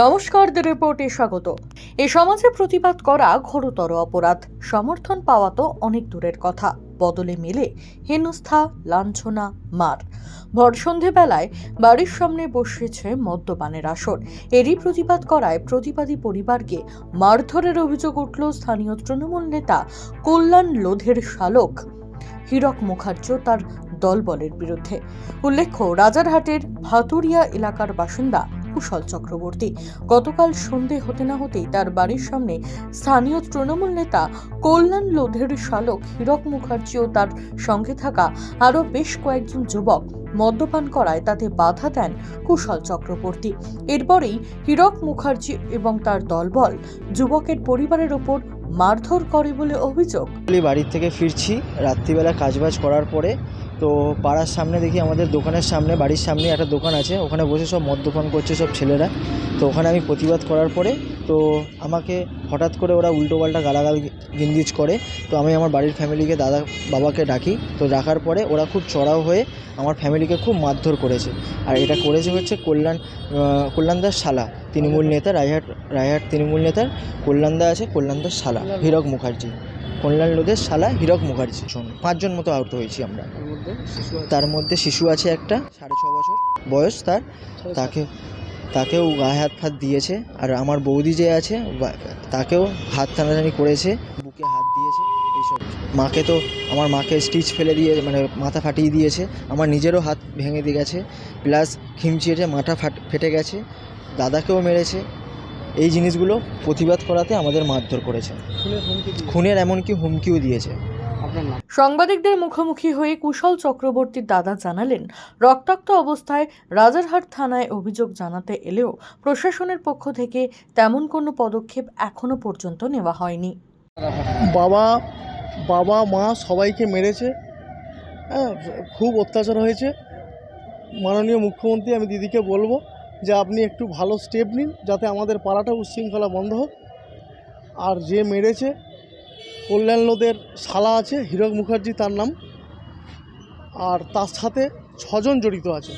নমস্কার, দ্য রিপোর্টে স্বাগত। এ সমাজে প্রতিবাদ করা ঘোরতর অপরাধ। সমর্থন পাওয়া তো অনেক দূরের কথা। বদলে মেলে হেনস্থা, লাঞ্ছনা, মার। ভর সন্ধেবেলায় বাড়ির সামনে বসেছে মদ্যপানের আসর। এরই প্রতিবাদ করায় প্রতিবাদী পরিবারকে মারধরের অভিযোগ উঠল স্থানীয় তৃণমূল নেতা কল্যাণ লোধের শালক হীরক মুখার্জি ও তার দলবলের বিরুদ্ধে। উল্লেখ্য, রাজারহাটের ভাতুরিয়া এলাকার বাসিন্দা কুশল চক্রবর্তী। গতকাল সন্ধে হতে না হতেই তার বাড়ির সামনে স্থানীয় তৃণমূল নেতা কল্যাণ লোধের শালক হীরক মুখার্জি ও তার সঙ্গে থাকা আরও বেশ কয়েকজন যুবক মদ্যপান করায় তাতে বাধা দেন কুশল চক্রবর্তী। এরপরেই হীরক মুখার্জি এবং তার দলবল যুবকের পরিবারের ওপর মারধর করে বলে অভিযোগ। বাড়ির থেকে ফিরছি, রাত্রিবেলা কাজবাজ করার পরে, তো পাড়ার সামনে দেখি আমাদের দোকানের সামনে, বাড়ির সামনে একটা দোকান আছে, ওখানে বসে সব মদ্যপান করছে সব ছেলেরা। তো ওখানে আমি প্রতিবাদ করার পরে, তো আমাকে হঠাৎ করে ওরা উল্টোপাল্টা গালাগাল গিন্দিজ করে তো আমি আমার বাড়ির ফ্যামিলিকে দাদা বাবাকে ডাকি তো ডাকার পরে ওরা খুব চড়াও হয়ে আমার ফ্যামিলিকে খুব মারধর করেছে। আর এটা করেছে হচ্ছে কল্যাণ আহ, কল্যাণদাস শালা তৃণমূল নেতা রায়হাট রায়হাট তৃণমূল নেতার কল্যাণদা আছে কল্যাণদাস শালা হীরক মুখার্জি। কল্যাণ লোদের শালা হীরক মুখার্জি পাঁচজন মতো আহত হয়েছি আমরা। তার মধ্যে শিশু আছে একটা সাড়ে ছ বছর বয়স তার। তাকে তাকেও গায়ে হাত ফাত দিয়েছে। আর আমার বৌদি যে আছে তাকেও হাত টানাটানি করেছে বুকে হাত দিয়েছে এইসব। মাকে তো আমার মাকে স্টিচ ফেলে দিয়ে মানে মাথা ফাটিয়ে দিয়েছে আমার নিজেরও হাত ভেঙে দিয়ে গেছে প্লাস খিমচিয়েছে মাথা ফাট ফেটে গেছে দাদাকেও মেরেছে এই জিনিসগুলো প্রতিবাদ করাতে আমাদের মারধর করেছে। খুনের এমনকি হুমকিও দিয়েছে। সাংবাদিকদের মুখোমুখি হয়ে কুশল চক্রবর্তীর দাদা জানালেন, রক্তাক্ত অবস্থায় রাজারহাট থানায় অভিযোগ জানাতে এলেও প্রশাসনের পক্ষ থেকে তেমন কোনো পদক্ষেপ এখনও পর্যন্ত নেওয়া হয়নি। বাবা বাবা, মা সবাইকে মেরেছে। হ্যাঁ খুব অত্যাচার হয়েছে। মাননীয় মুখ্যমন্ত্রী, আমি দিদিকে বলব যে আপনি একটু ভালো স্টেপ নিন, যাতে আমাদের পাড়াটা উচ্ছৃঙ্খলা বন্ধ হোক। আর যে মেরেছে কল্যাণ লোদের শালা আছে, হীরক মুখার্জি তার নাম। আর তার সাথে ছজন জড়িত আছে।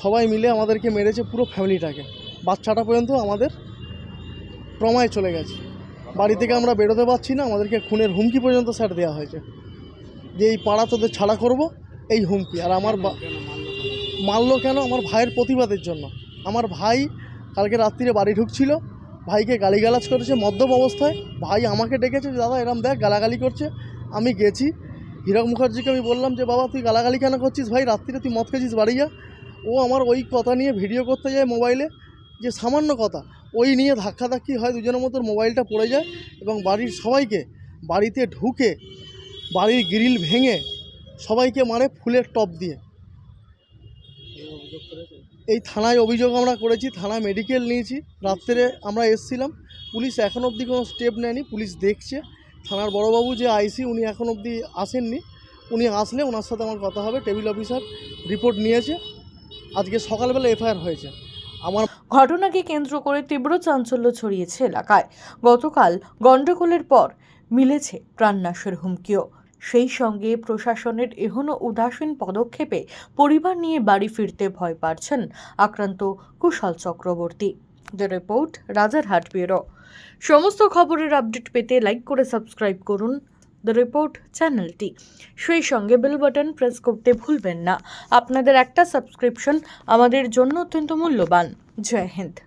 সবাই মিলে আমাদেরকে মেরেছে পুরো ফ্যামিলিটাকে। বাচ্চাটা পর্যন্ত আমাদের প্রমায় চলে গেছে। বাড়ি থেকে আমরা বেরোতে পারছি না, আমাদেরকে খুনের হুমকি পর্যন্ত স্যার দেওয়া হয়েছে। যে এই পাড়া তোদের ছাড়া করব, এই হুমকি। আর আমার মারলো কেন? আমার ভাইয়ের প্রতিবাদের জন্য। আমার ভাই কালকে রাত্রিরে বাড়ি ঢুকছিল ভাইকে গালিগালাজ করেছে মদ্যপ অবস্থায়। ভাই আমাকে ডেকেছে দাদা, এরম দেখ, গালাগালি করছে। আমি গেছি। হীরক মুখার্জিকে আমি বললাম যে, বাবা, তুই গালাগালি কেন করছিস? ভাই, রাত্রিরে তুই মদ খেয়েছিস বাড়ি যা ও আমার ওই কথা নিয়ে ভিডিও করতে যায় মোবাইলে, যে সামান্য কথা। ওই নিয়ে ধাক্কাধাক্কি হয়, দুজনের মতো মোবাইলটা পড়ে যায় এবং বাড়ির সবাইকে, বাড়িতে ঢুকে, বাড়ির গ্রিল ভেঙে সবাইকে মারে ফুলের টপ দিয়ে। এই থানায় অভিযোগ আমরা করেছি থানায় মেডিকেল নিয়েছি। রাত্রে আমরা এসছিলাম, পুলিশ এখন অবধি কোনো স্টেপ নেয়নি, পুলিশ দেখছে। থানার বড়বাবু যে আইসি, উনি এখন অবধি আসেননি। উনি আসলে ওনার সাথে আমার কথা হবে টেবিল অফিসার রিপোর্ট নিয়েছে। আজকে সকালবেলা এফআইআর হয়েছে। আমার ঘটনাকে কেন্দ্র করে তীব্র চাঞ্চল্য ছড়িয়েছে এলাকায়। গতকাল গণ্ডগোলের পর মিলেছে প্রাণনাশের হুমকিও। সেই সঙ্গে প্রশাসনের এহনো উদাসীন পদক্ষেপে পরিবার নিয়ে বাড়ি ফিরতে ভয় পাচ্ছেন আক্রান্ত Kushal Chakraborty. The report, Rajarhat bureau. সমস্ত খবরের আপডেট পেতে লাইক করে সাবস্ক্রাইব করুন। দ্য রিপোর্ট, চ্যানেলটি। সেই সঙ্গে বেল বাটন প্রেস করতে ভুলবেন না। আপনাদের একটা সাবস্ক্রিপশন আমাদের জন্য অত্যন্ত মূল্যবান। জয় হিন্দ।